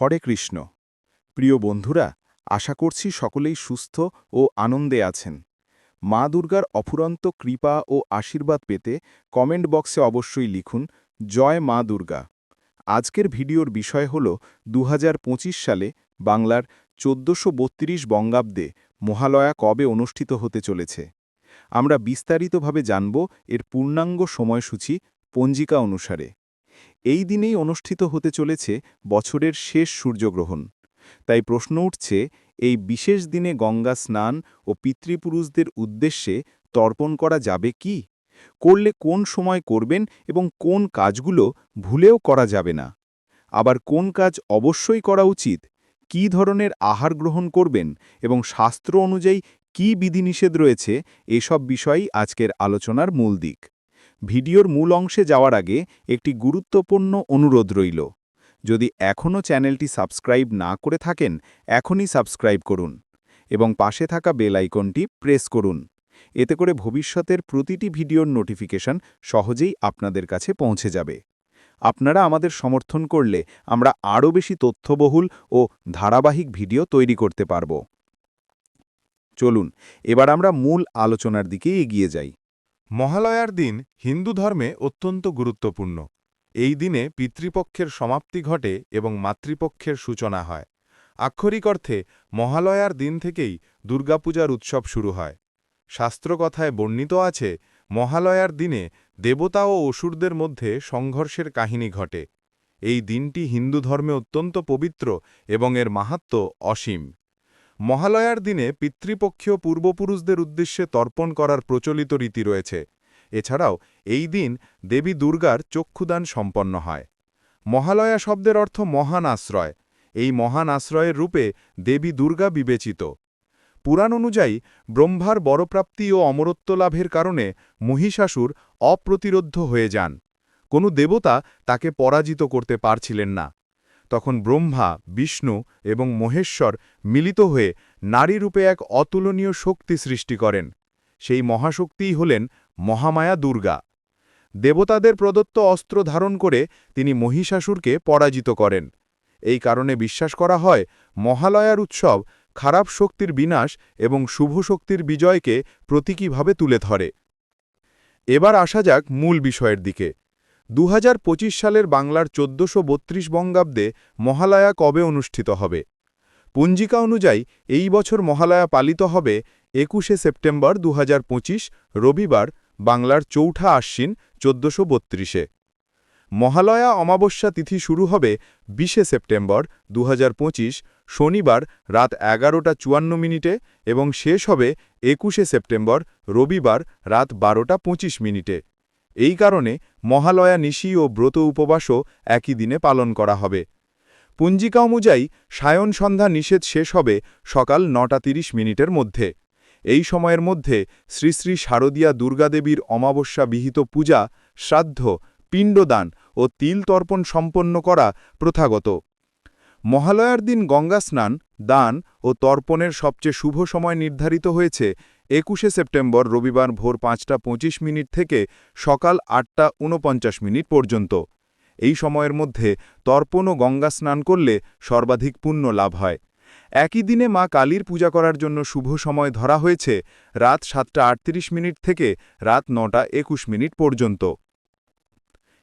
হরে কৃষ্ণ। প্রিয় বন্ধুরা, আশা করছি সকলেই সুস্থ ও আনন্দে আছেন। মা দুর্গার অফুরন্ত কৃপা ও আশীর্বাদ পেতে কমেন্ট বক্সে অবশ্যই লিখুন, জয় মা দুর্গা। আজকের ভিডিওর বিষয় হল দু হাজার পঁচিশ সালে বাংলার চোদ্দশো বঙ্গাব্দে মহালয়া কবে অনুষ্ঠিত হতে চলেছে। আমরা বিস্তারিতভাবে জানব এর পূর্ণাঙ্গ সময়সূচি পঞ্জিকা অনুসারে। এই দিনেই অনুষ্ঠিত হতে চলেছে বছরের শেষ সূর্যগ্রহণ। তাই প্রশ্ন উঠছে, এই বিশেষ দিনে গঙ্গা স্নান ও পিতৃপুরুষদের উদ্দেশ্যে তর্পণ করা যাবে কি? করলে কোন সময় করবেন এবং কোন কাজগুলো ভুলেও করা যাবে না? আবার কোন কাজ অবশ্যই করা উচিত? কী ধরনের আহার গ্রহণ করবেন এবং শাস্ত্র অনুযায়ী কী বিধিনিষেধ রয়েছে? এসব বিষয়ই আজকের আলোচনার মূল দিক। ভিডিওর মূল অংশে যাওয়ার আগে একটি গুরুত্বপূর্ণ অনুরোধ রইল। যদি এখনও চ্যানেলটি সাবস্ক্রাইব না করে থাকেন, এখনই সাবস্ক্রাইব করুন এবং পাশে থাকা বেল আইকনটি প্রেস করুন। এতে করে ভবিষ্যতের প্রতিটি ভিডিওর নোটিফিকেশন সহজেই আপনাদের কাছে পৌঁছে যাবে। আপনারা আমাদের সমর্থন করলে আমরা আরও বেশি তথ্যবহুল ও ধারাবাহিক ভিডিও তৈরি করতে পারব। চলুন, এবার আমরা মূল আলোচনার দিকে এগিয়ে যাই। মহালয়ার দিন হিন্দু ধর্মে অত্যন্ত গুরুত্বপূর্ণ। এই দিনে পিতৃপক্ষের সমাপ্তি ঘটে এবং মাতৃপক্ষের সূচনা হয়। আক্ষরিক অর্থে, মহালয়ার দিন থেকেই দুর্গাপূজার উৎসব শুরু হয়। শাস্ত্রকথায় বর্ণিত আছে, মহালয়ার দিনে দেবতা ও অসুরদের মধ্যে সংঘর্ষের কাহিনী ঘটে। এই দিনটি হিন্দু ধর্মে অত্যন্ত পবিত্র এবং এর মাহাত্ম্য অসীম। মহালয়ার দিনে পিতৃপক্ষীয় পূর্বপুরুষদের উদ্দেশ্যে তর্পণ করার প্রচলিত রীতি রয়েছে। এছাড়াও, এই দিন দেবী দুর্গার চক্ষুদান সম্পন্ন হয়। মহালয়া শব্দের অর্থ মহান আশ্রয়। এই মহান আশ্রয়ের রূপে দেবী দুর্গা বিবেচিত। পুরাণ অনুযায়ী, ব্রহ্মার বড়প্রাপ্তি ও অমরত্ব লাভের কারণে মহিষাসুর অপ্রতিরোধ্য হয়ে যান। কোনো দেবতা তাকে পরাজিত করতে পারছিলেন না। তখন ব্রহ্মা, বিষ্ণু এবং মহেশ্বর মিলিত হয়ে নারীরূপে এক অতুলনীয় শক্তি সৃষ্টি করেন। সেই মহাশক্তিই হলেন মহামায়া দুর্গা। দেবতাদের প্রদত্ত অস্ত্র ধারণ করে তিনি মহিষাসুরকে পরাজিত করেন। এই কারণে বিশ্বাস করা হয়, মহালয়ার উৎসব খারাপ শক্তির বিনাশ এবং শুভ শক্তির বিজয়কে প্রতীকীভাবে তুলে ধরে। এবার আসা যাক মূল বিষয়ের দিকে। দু হাজার পঁচিশ সালের বাংলার চোদ্দশো বত্রিশ বঙ্গাব্দে মহালয়া কবে অনুষ্ঠিত হবে? পঞ্জিকা অনুযায়ী এই বছর মহালয়া পালিত হবে একুশে সেপ্টেম্বর দুহাজার পঁচিশ, রবিবার, বাংলার চৌঠা আশ্বিন চোদ্দশো বত্রিশে। মহালয়া অমাবস্যা তিথি শুরু হবে বিশে সেপ্টেম্বর দুহাজার পঁচিশ, শনিবার রাত এগারোটা চুয়ান্ন মিনিটে এবং শেষ হবে একুশে সেপ্টেম্বর, রবিবার রাত বারোটা পঁচিশ মিনিটে। এই কারণে মহালয়া নিশি ও ব্রত উপবাসও একই দিনে পালন করা হবে। পুঞ্জিকা অনুযায়ী সায়ন সন্ধ্যা নিষেধ শেষ হবে সকাল নটা তিরিশ মিনিটের মধ্যে। এই সময়ের মধ্যে শ্রী শ্রী শারদীয়া দুর্গাদেবীর অমাবস্যা বিহিত পূজা, শ্রাদ্ধ, পিণ্ডদান ও তিল তর্পণ সম্পন্ন করা প্রথাগত। মহালয়ার দিন গঙ্গা স্নান, দান ও তর্পণের সবচেয়ে শুভ সময় নির্ধারিত হয়েছে একুশে সেপ্টেম্বর রবিবার ভোর পাঁচটা পঁচিশ মিনিট থেকে সকাল আটটা ঊনপঞ্চাশ মিনিট পর্যন্ত। এই সময়ের মধ্যে তর্পণ ও গঙ্গা স্নান করলে সর্বাধিক পুণ্য লাভ হয়। একই দিনে মা কালীর পূজা করার জন্য শুভ সময় ধরা হয়েছে রাত সাতটা আটত্রিশ মিনিট থেকে রাত নটা একুশ মিনিট পর্যন্ত।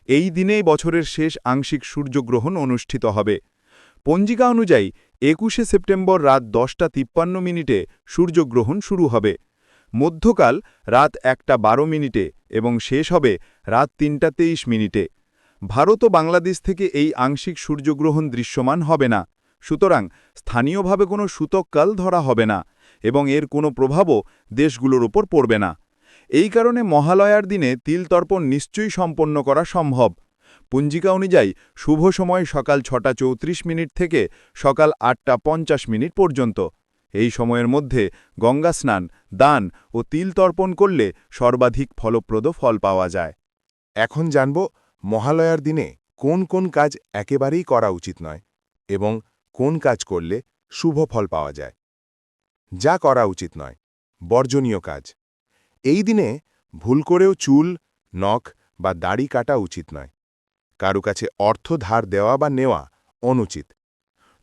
এই দিনেই বছরের শেষ আংশিক সূর্যগ্রহণ অনুষ্ঠিত হবে। পঞ্জিকা অনুযায়ী একুশে সেপ্টেম্বর রাত দশটা তিপ্পান্ন মিনিটে সূর্যগ্রহণ শুরু হবে। মধ্যকাল রাত একটা বারো মিনিটে এবং শেষ হবে রাত তিনটা তেইশ মিনিটে। ভারত ও বাংলাদেশ থেকে এই আংশিক সূর্যগ্রহণ দৃশ্যমান হবে না। সুতরাং স্থানীয়ভাবে কোনো সূতককাল ধরা হবে না এবং এর কোনো প্রভাবও দেশগুলোর ওপর পড়বে না। এই কারণে মহালয়ার দিনে তিলতর্পণ নিশ্চয়ই সম্পন্ন করা সম্ভব। পঞ্জিকা অনুযায়ী শুভ সময় সকাল ছটা চৌত্রিশ মিনিট থেকে সকাল আটটা পঞ্চাশ মিনিট পর্যন্ত। এই সময়ের মধ্যে গঙ্গা স্নান, দান ও তিল তর্পণ করলে সর্বাধিক ফলপ্রদ ফল পাওয়া যায়। এখন জানব মহালয়ার দিনে কোন কোন কাজ একেবারেই করা উচিত নয় এবং কোন কাজ করলে শুভ ফল পাওয়া যায়। যা করা উচিত নয়, বর্জনীয় কাজ। এই দিনে ভুল করেও চুল, নখ বা দাড়ি কাটা উচিত নয়। কারু কাছে অর্থ ধার দেওয়া বা নেওয়া অনুচিত।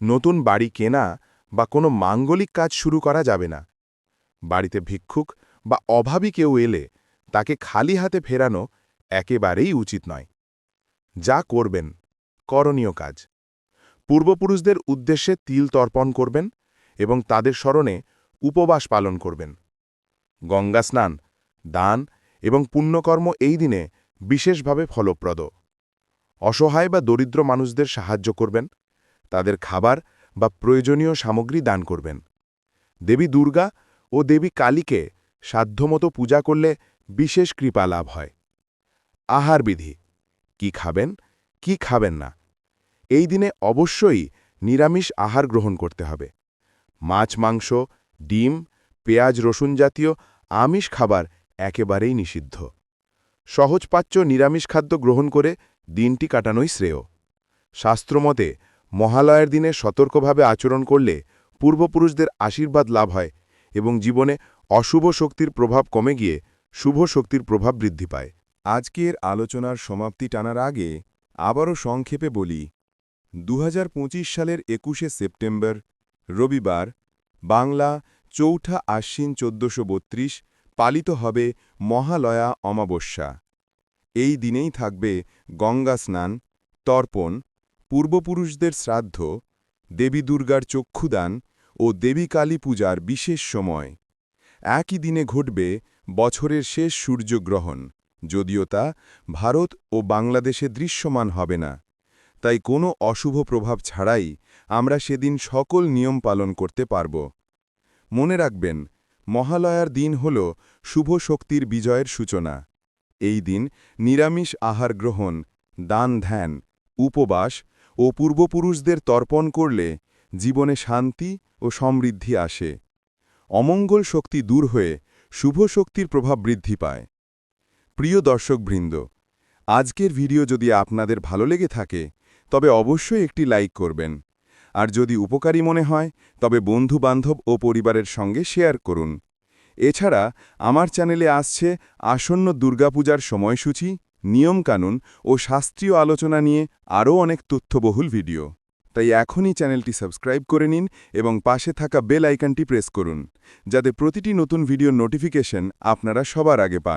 নতুন বাড়ি কেনা বা কোনো মাঙ্গলিক কাজ শুরু করা যাবে না। বাড়িতে ভিক্ষুক বা অভাবী কেউ এলে তাকে খালি হাতে ফেরানো একেবারেই উচিত নয়। যা করবেন, করণীয় কাজ। পূর্বপুরুষদের উদ্দেশ্যে তিল তর্পণ করবেন এবং তাদের স্মরণে উপবাস পালন করবেন। গঙ্গা স্নান, দান এবং পুণ্যকর্ম এই দিনে বিশেষভাবে ফলপ্রদ। অসহায় বা দরিদ্র মানুষদের সাহায্য করবেন। তাদের খাবার বা প্রয়োজনীয় সামগ্রী দান করবেন। দেবী দুর্গা ও দেবী কালীকে সাধ্যমতো পূজা করলে বিশেষ কৃপা লাভ হয়। আহার বিধি, কি খাবেন কি খাবেন না, এই দিনে অবশ্যই নিরামিষ আহার গ্রহণ করতে হবে। মাছ, মাংস, ডিম, পেঁয়াজ, রসুন জাতীয় আমিষ খাবার একেবারেই নিষিদ্ধ। সহজপাচ্য নিরামিষ খাদ্য গ্রহণ করে দিনটি কাটানোই শ্রেয়। শাস্ত্রমতে মহালয়ের দিনে সতর্কভাবে আচরণ করলে পূর্বপুরুষদের আশীর্বাদ লাভ হয় এবং জীবনে অশুভ শক্তির প্রভাব কমে গিয়ে শুভ শক্তির প্রভাব বৃদ্ধি পায়। আজকের আলোচনার সমাপ্তি টানার আগে আবারও সংক্ষেপে বলি দু হাজার পঁচিশ সালের একুশে সেপ্টেম্বর, রবিবার, বাংলা চৌঠা আশ্বিন চোদ্দশো পালিত হবে মহালয়া অমাবস্যা। এই দিনেই থাকবে গঙ্গা স্নান, তর্পণ পূর্বপুরুষদের শ্রাদ্ধ, দেবী দুর্গার চক্ষুদান ও দেবী কালী পূজার বিশেষ সময়। একই দিনে ঘটবে বছরের শেষ সূর্যগ্রহণ, যদিও তা ভারত ও বাংলাদেশে দৃশ্যমান হবে না। তাই কোনো অশুভ প্রভাব ছাড়াই আমরা সেদিন সকল নিয়ম পালন করতে পারব। মনে রাখবেন, মহালয়ার দিন হল শুভ শক্তির বিজয়ের সূচনা। এই দিন নিরামিষ আহার গ্রহণ, দান ধ্যান, উপবাস ও পূর্বপুরুষদের তর্পণ করলে জীবনে শান্তি ও সমৃদ্ধি আসে। অমঙ্গল শক্তি দূর হয়ে শুভ শক্তির প্রভাব বৃদ্ধি পায়। প্রিয় দর্শকবৃন্দ, আজকের ভিডিও যদি আপনাদের ভালো লেগে থাকে, তবে অবশ্যই একটি লাইক করবেন। আর যদি উপকারী মনে হয়, তবে বন্ধু-বান্ধব ও পরিবারের সঙ্গে শেয়ার করুন। এছাড়া, আমার চ্যানেলে আসছে আসন্ন দুর্গাপূজার সময়সূচি নিয়মকানুন ও শাস্ত্রীয় আলোচনা নিয়ে আরও অনেক তথ্যবহুল ভিডিও। তাই এখনই চ্যানেলটি সাবস্ক্রাইব করে নিন এবং পাশে থাকা বেল আইকনটি প্রেস করুন, যাতে প্রতিটি নতুন ভিডিও নোটিফিকেশন আপনারা সবার আগে পান।